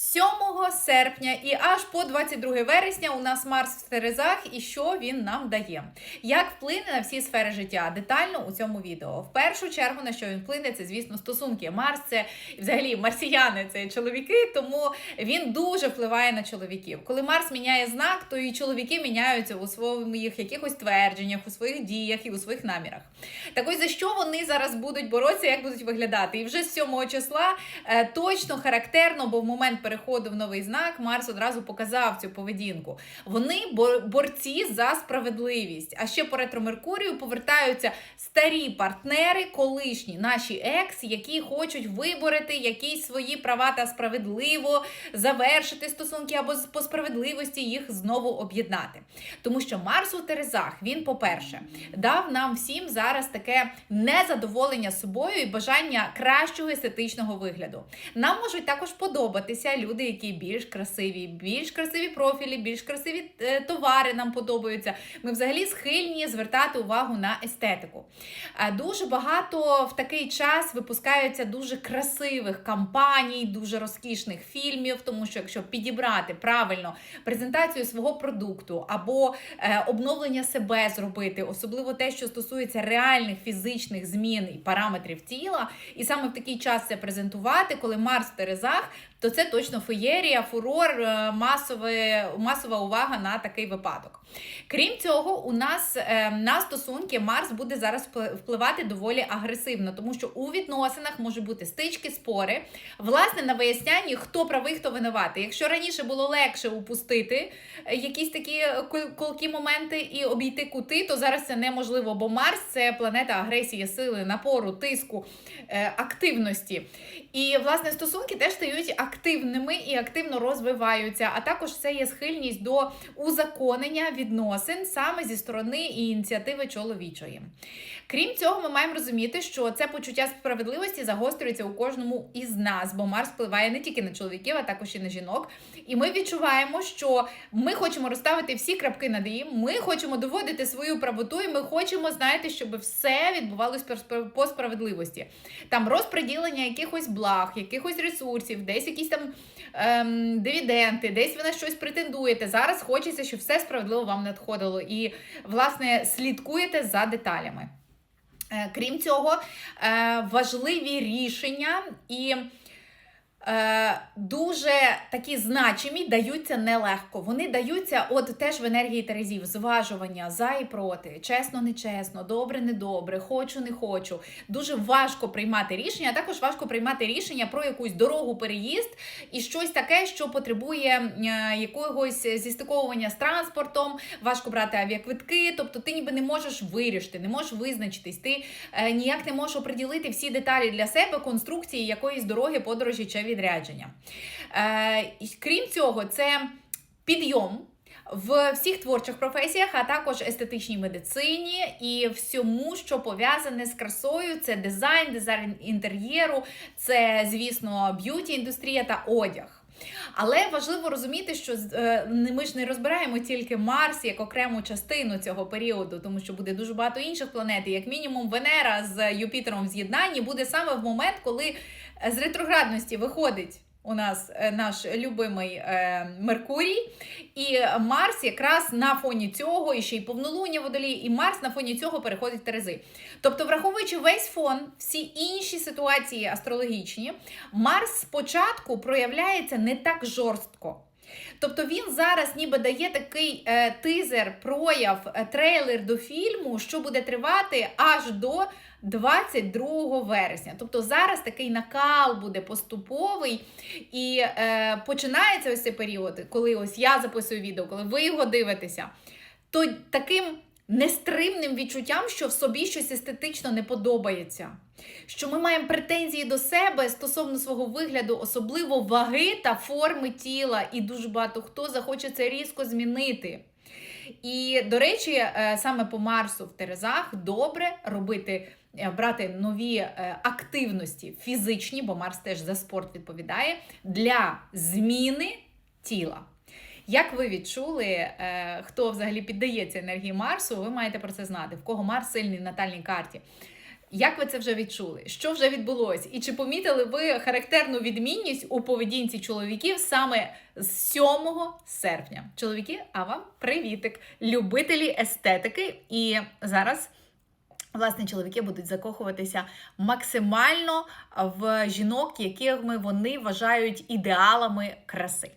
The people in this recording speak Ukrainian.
7 серпня і аж по 22 вересня у нас Марс в Терезах, і що він нам дає? Як вплине на всі сфери життя? Детально у цьому відео. В першу чергу на що він вплине, це звісно стосунки. Марс це взагалі марсіяни, це чоловіки, тому він дуже впливає на чоловіків. Коли Марс міняє знак, то і чоловіки міняються у своїх якихось твердженнях, у своїх діях і у своїх намірах. Так ось за що вони зараз будуть боротися, як будуть виглядати? І вже з 7 числа е, точно характерно, бо в момент переходу в новий знак Марс одразу показав цю поведінку. Вони борці за справедливість. А ще по ретро Меркурію повертаються старі партнери, колишні наші екс, які хочуть виборити якісь свої права та справедливо завершити стосунки або по справедливості їх знову об'єднати. Тому що Марс у Терезах він, по-перше, дав нам всім зараз таке незадоволення собою і бажання кращого естетичного вигляду. Нам можуть також подобатися люди, які більш красиві, більш красиві профілі, більш красиві е, товари нам подобаються. Ми взагалі схильні звертати увагу на естетику. Е, Дуже багато в такий час випускаються дуже красивих кампаній, дуже розкішних фільмів, тому що якщо підібрати правильно презентацію свого продукту або е, обновлення себе зробити, особливо те, що стосується реальних фізичних змін і параметрів тіла, і саме в такий час це презентувати, коли Марс в Терезах, то це точно феєрія, фурор, е, масове, масова увага на такий випадок. Крім цього, у нас е, на стосунки Марс буде зараз впливати доволі агресивно, тому що у відносинах можуть бути стички, спори, власне, на вияснянні, хто правий, хто винуватий. Якщо раніше було легше упустити е, якісь такі колкі моменти і обійти кути, то зараз це неможливо, бо Марс це планета агресії, сили, напору, тиску, активності. І власне стосунки теж стають активними і активно розвиваються. А також це є схильність до узаконення відносин саме зі сторони і ініціативи чоловічої. Крім цього, ми маємо розуміти, що це почуття справедливості загострюється у кожному із нас, бо Марс впливає не тільки на чоловіків, а також і на жінок. І ми відчуваємо, що ми хочемо розставити всі крапки над «і», Ми хочемо доводити свою правоту, і ми хочемо, знаєте, щоб все відбувалось по справедливості. Там розподілення якихось благ, якихось ресурсів, десь якісь там ем, дивіденти, десь ви на щось претендуєте. Зараз хочеться, щоб все справедливо вам надходило. І, власне, слідкуєте за деталями. Е, Крім цього, е, важливі рішення і дуже такі значимі даються нелегко. Вони даються от теж в енергії Терезів, зважування за і проти, чесно, нечесно, добре, недобре, хочу, не хочу. Дуже важко приймати рішення, також важко приймати рішення про якусь дорогу, переїзд і щось таке, що потребує е, якогось зістиковування з транспортом, важко брати авіаквитки. Тобто ти ніби не можеш вирішити, не можеш визначитись. Ти е, ніяк не можеш оприділити всі деталі для себе конструкції якоїсь дороги, подорожі чи відрядження. Е, крім цього, це підйом. В всіх творчих професіях, а також естетичній медицині і всьому, що пов'язане з красою, це дизайн, дизайн інтер'єру, це, звісно, б'юті індустрія та одяг. Але важливо розуміти, що е, ми ж не розбираємо тільки Марс як окрему частину цього періоду, тому що буде дуже багато інших планет. І як мінімум, Венера з Юпітером в з'єднанні буде саме в момент, коли з ретроградності виходить. У нас е, наш любимий е, Меркурій, і Марс якраз на фоні цього, і ще й повнолуння водолії, і Марс на фоні цього переходить Терези. Тобто, враховуючи весь фон, всі інші ситуації астрологічні, Марс спочатку проявляється не так жорстко. Тобто він зараз ніби дає такий е, тизер, прояв, е, трейлер до фільму, що буде тривати аж до 22 вересня. Тобто зараз такий накал буде поступовий, і е, починається ось цей період, коли ось я записую відео, коли ви його дивитеся, то таким нестримним відчуттям, що в собі щось естетично не подобається. Що ми маємо претензії до себе стосовно свого вигляду, особливо ваги та форми тіла, і дуже багато хто захоче це різко змінити. І, до речі, е, саме по Марсу в Терезах добре робити, е, брати нові е, активності фізичні, бо Марс теж за спорт відповідає, для зміни тіла. Як ви відчули, е, хто взагалі піддається енергії Марсу, ви маєте про це знати, в кого Марс сильний натальній карті. Як ви це вже відчули? Що вже відбулось? І чи помітили ви характерну відмінність у поведінці чоловіків саме з 7 серпня? Чоловіки, а вам привітик! Любителі естетики. І зараз. Власне, чоловіки будуть закохуватися максимально в жінок, якими вони вважають ідеалами краси.